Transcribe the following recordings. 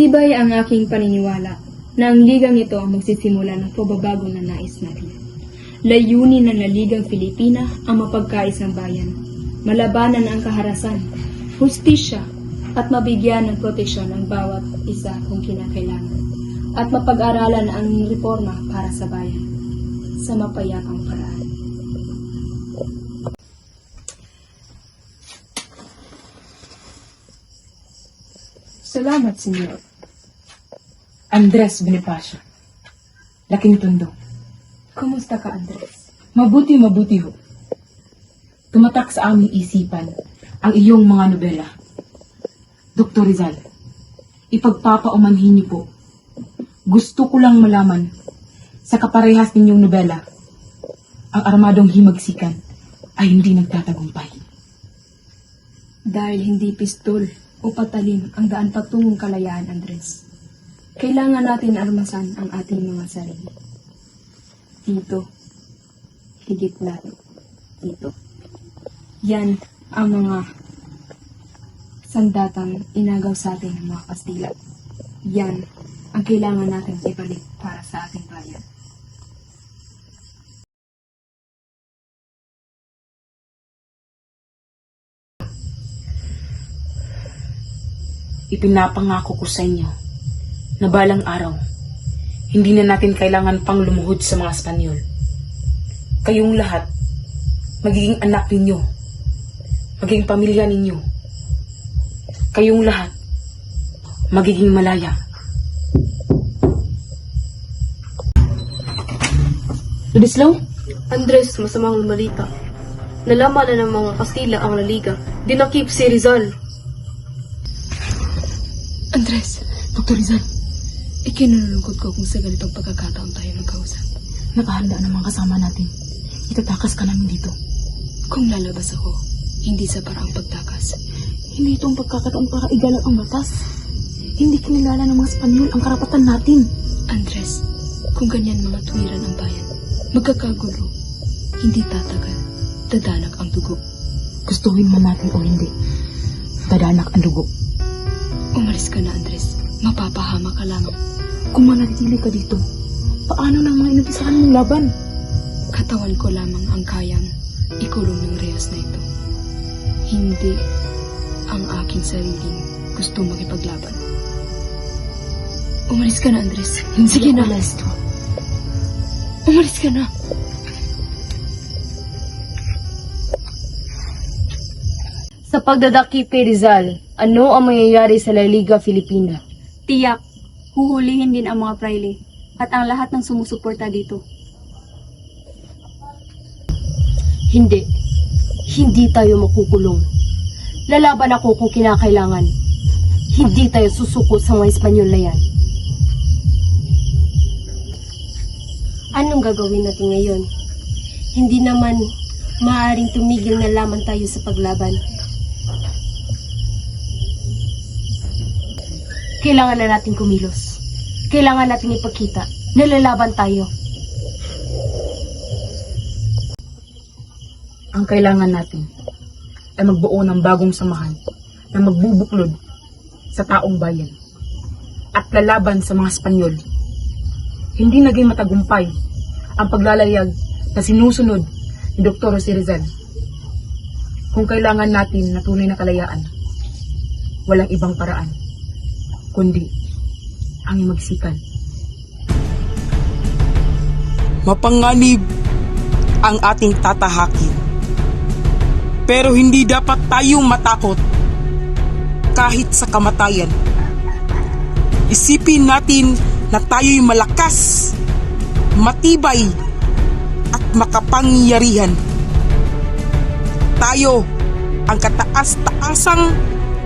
Matibay ang aking paniniwala na ang ligang ito ang magsisimula ng pagbabago na nais natin. Layunin ng Laligang Filipina ang mapagkaisang bayan, malabanan ang kaharasan, hustisya, at mabigyan ng proteksyon ang bawat isa kung kinakailangan, at mapag-aralan ang reforma para sa bayan sa mapayapang paraan. Salamat, Senyor. Andres Bonifacio. Laking tundo. Kumusta ka, Andres? Mabuti, mabuti ho. Tumatak sa aming isipan ang iyong mga nobela. Dr. Rizal, ipagpapaumanhin niyo po. Gusto ko lang malaman sa kaparehas ninyong nobela, ang armadong himagsikan ay hindi nagtatagumpay. Dahil hindi pistol o patalim ang daan patungong kalayaan, Andres. Kailangan natin armasan ang ating mga sarili. Dito. Higit lahat. Dito. Yan ang mga sandatang inagaw sa atin ng mga Kastila. Yan ang kailangan natin ibalik para sa ating bayan. Ipinapangako ko sa inyo na balang araw, hindi na natin kailangan pang lumuhod sa mga Espanyol. Kayong lahat, magiging anak ninyo, magiging pamilya ninyo. Kayong lahat, magiging malaya. Ladislaw, Andres, masamang malita. Nalaman na ng mga Kastila ang La Liga. Dinakip si Rizal. Andres, Dr. Rizal, ikinulungkot ko kung sa ganitong pagkakataon tayo magkausap. nakahanda naman kasama natin. Itatakas ka namin dito. Kung lalabas ako, hindi sa paraang pagtakas, Hindi itong pagkakataon para igalang ang batas. Hindi kinilala ng mga Espanyol ang karapatan natin. Andres, kung ganyan mga tuwiran ang bayan, magkakagulo, hindi tatagal, dadanak ang dugo. Gustuhin man natin o hindi, dadanak ang dugo. Umalis ka na, Andres. Mapapahama ka lamang. Kung manatili ka dito, paano ng mga inumpisahan mong laban? Katawan ko lamang ang kayang ikulong ng reyes na ito. Hindi ang aking sariling gusto makipaglaban. Umalis ka na, Andres. Sige na. Alas to. Umalis ka na. Sa pagdadakip kay Rizal, ano ang mangyayari sa La Liga Filipina? Tiyak, huhulihin din ang mga praile at ang lahat ng sumusuporta dito. Hindi. Hindi tayo makukulong. Lalaban ako kung kinakailangan. Hindi tayo susuko sa mga Espanyol na yan. Anong gagawin natin ngayon? Hindi naman maaaring tumigil na lamang tayo sa paglaban. Kailangan na natin kumilos. Kailangan natin ipakita na lalaban tayo. Ang kailangan natin ay magbuo ng bagong samahan na magbubuklod sa taong bayan at lalaban sa mga Espanyol. Hindi naging matagumpay ang paglalayag na sinusunod ni Dr. Jose Rizal. Kung kailangan natin na tunay na kalayaan, walang ibang paraan, kundi ang magsikan. mapanganib ang ating tatahakin. Pero hindi dapat tayong matakot kahit sa kamatayan. Isipin natin na tayo'y malakas, matibay, at makapangyarihan. Tayo ang kataas-taasang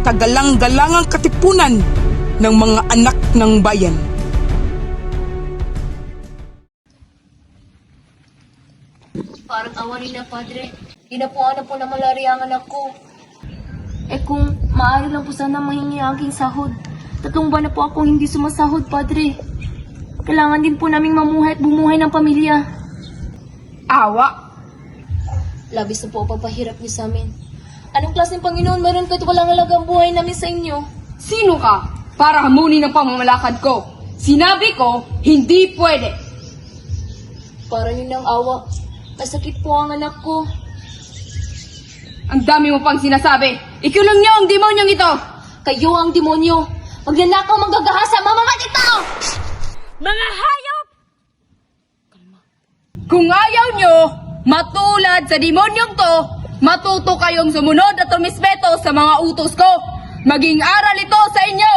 kagalang-galangang katipunan ng mga anak ng bayan. Parang awa rin na, Padre. Ginapuan na po ng malaria ang anak ko. Eh kung maaari lang po sana mahingi ang aking sahod. Tatlong buwan na po akong hindi sumasahod, Padre. Kailangan din po naming mamuhay at bumuhay ng pamilya. Awa! Labis na po ang pagpahirap niyo sa amin. Anong klaseng Panginoon meron kahit walang halagang buhay namin sa inyo? Sino ka para hamunin ang pamamalakad ko? Sinabi ko, hindi pwede. Para yun ng awa. Masakit po ang anak ko. Ang dami mo pang sinasabi. Ikulong niyo ang demonyong ito. Kayo ang demonyo. Magnanakaw manggagahasa, mamamat ito! Mga hayop! Kung ayaw nyo, matulad sa demonyong to, matuto kayong sumunod at tumisbeto sa mga utos ko. Maging aral ito sa inyo,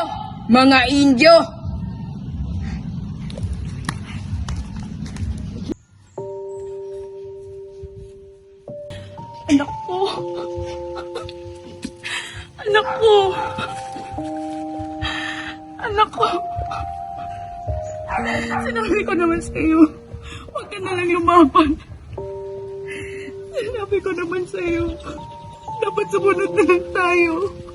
mga Indyo. Anak ko. Anak ko. Anak ko. Sinabi ko naman sa iyo, huwag ka na lang lumaban. Sinabi ko naman sa iyo, dapat sumunod na lang tayo.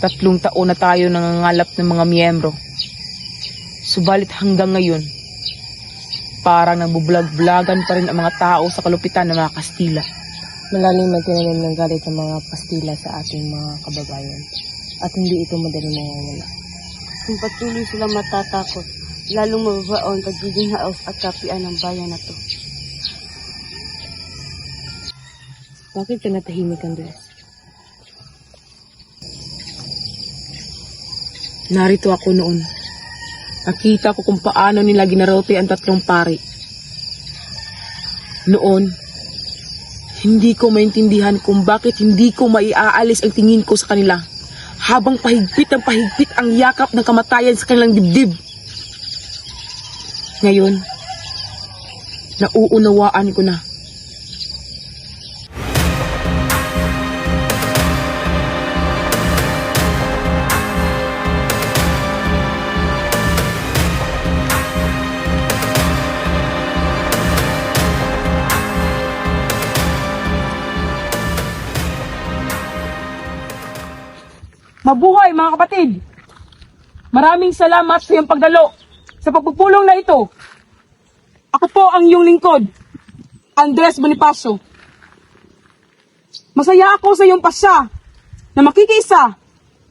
Tatlong taon na tayo nangangalap ng mga miyembro. Subalit hanggang ngayon, parang nabubulag-bulagan pa rin ang mga tao sa kalupitan ng mga Kastila. Malalim na tinanim ng galit ng mga Kastila sa ating mga kababayan at hindi ito madaling mawawala. Kung patuloy sila matatakot, lalong mababaon pagiging haos at kapian ng bayan na to. Bakit ka natahimik, Andres? Narito ako noon. Nakita ko kung paano nila ginarote ang tatlong pari. Noon, hindi ko maintindihan kung bakit hindi ko maiaalis ang tingin ko sa kanila habang pahigpit ang pahigpit ang yakap ng kamatayan sa kanilang dibdib. Ngayon, nauunawaan ko na. Mabuhay mga kapatid! Maraming salamat sa iyong pagdalo sa pagpupulong na ito. Ako po ang iyong lingkod, Andres Bonifacio. Masaya ako sa iyong pasya na makikiisa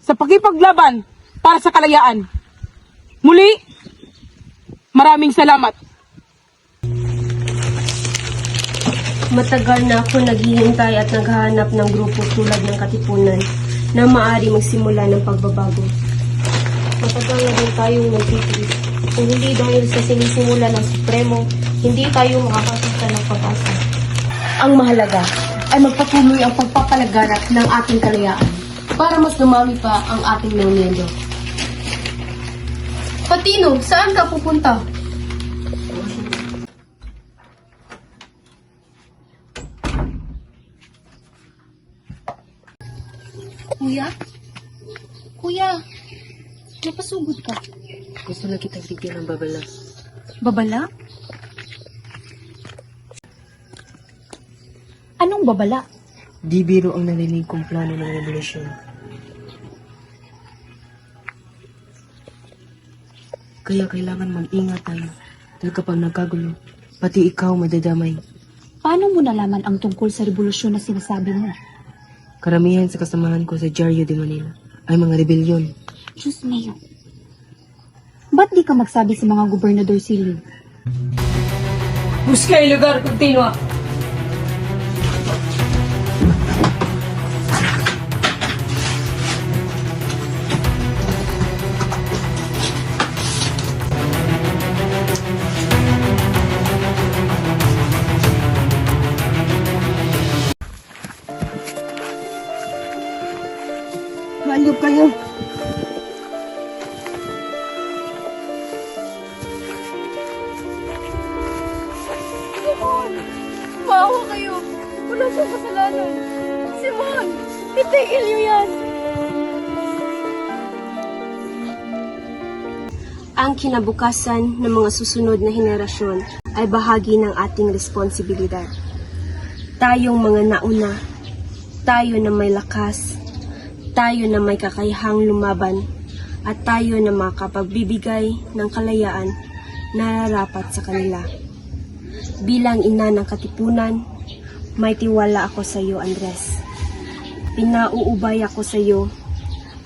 sa pagkipaglaban para sa kalayaan. Muli, maraming salamat. Matagal na ako naghihintay at naghahanap ng grupo tulad ng Katipunan na maaari magsimula ng pagbabago. Matagal na din tayong nagtitiis. Kung hindi dahil sa sinisimula ng Supremo, hindi tayo makakakita ng pag-asa. Ang mahalaga ay magpatuloy ang pagpapalaganap ng ating kalayaan para mas dumami pa ang ating miyembro. Patino, saan ka pupunta? Kuya? Kuya, napasugod ka. Gusto na kitang bigyan ng babala. Babala? Anong babala? Di biro ang narinig kong plano ng revolusyon. Kaya kailangan mag-ingat tayo. Dahil kapag nagkagulo, pati ikaw madadamay. Paano mo nalaman ang tungkol sa revolusyon na sinasabi mo? Karamihan sa kasamahan ko sa Diario de Manila ay mga rebelyon. Diyos mayo. Ba't di ka magsabi sa mga gobernador siling? Busca el lugar continua. Ang kinabukasan ng mga susunod na henerasyon ay bahagi ng ating responsibilidad. Tayong mga nauna Tayo na may lakas, tayo na may kakayahang lumaban, at tayo na makapagbibigay ng kalayaan na nararapat sa kanila. Bilang ina ng katipunan, may tiwala ako sa iyo, Andres. Pinauubay ako sa iyo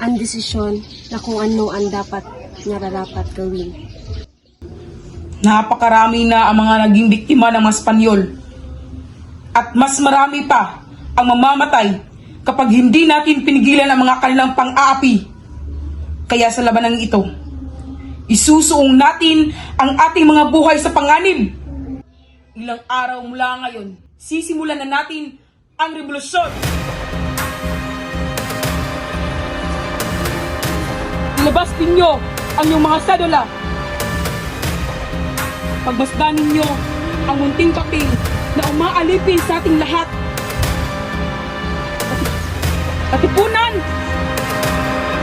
ang desisyon na kung ano ang dapat nararapat gawin. Napakarami na ang mga naging biktima ng mga Espanyol. At mas marami pa ang mamamatay kapag hindi natin pinigilan ang mga kanilang pang-aapi. Kaya sa labanang ito, isusuong natin ang ating mga buhay sa panganib. Ilang araw mula ngayon, sisimulan na natin ang revolusyon. Ilabas ninyo ang iyong mga sadula Pagmasdan ninyo ang munting papel na umaalipin sa ating lahat. Kati- Katipunan!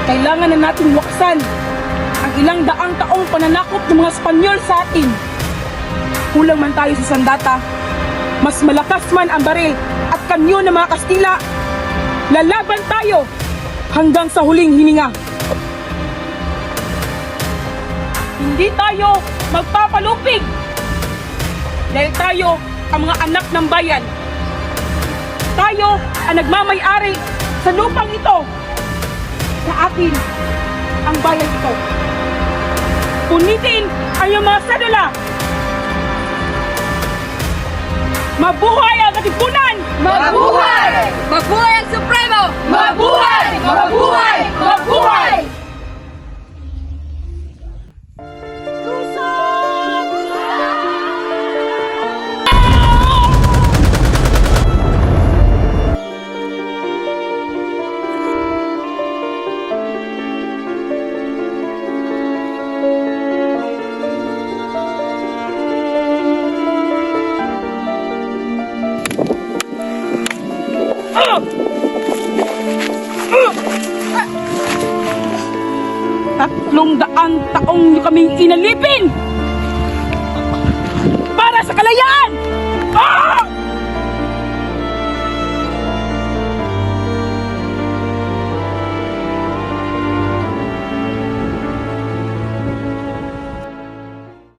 Kailangan na natin waksan ang ilang daang taong pananakop ng mga Espanyol sa atin. Kulang man tayo sa sandata, mas malakas man ang baril at kanyo ng mga Kastila. Lalaban tayo hanggang sa huling hininga. Hindi tayo magpapalupig. Dahil tayo ang mga anak ng bayan. Tayo ang nagmamay-ari sa lupang ito. Sa atin ang bayan ito. Punitin ang iyong mga sadula. Mabuhay ang katipunan! Mabuhay! Mabuhay ang Supremo! Mabuhay! Mabuhay! Mabuhay! Tatlong daang taong niyo kaming inalipin para sa kalayaan! Ah!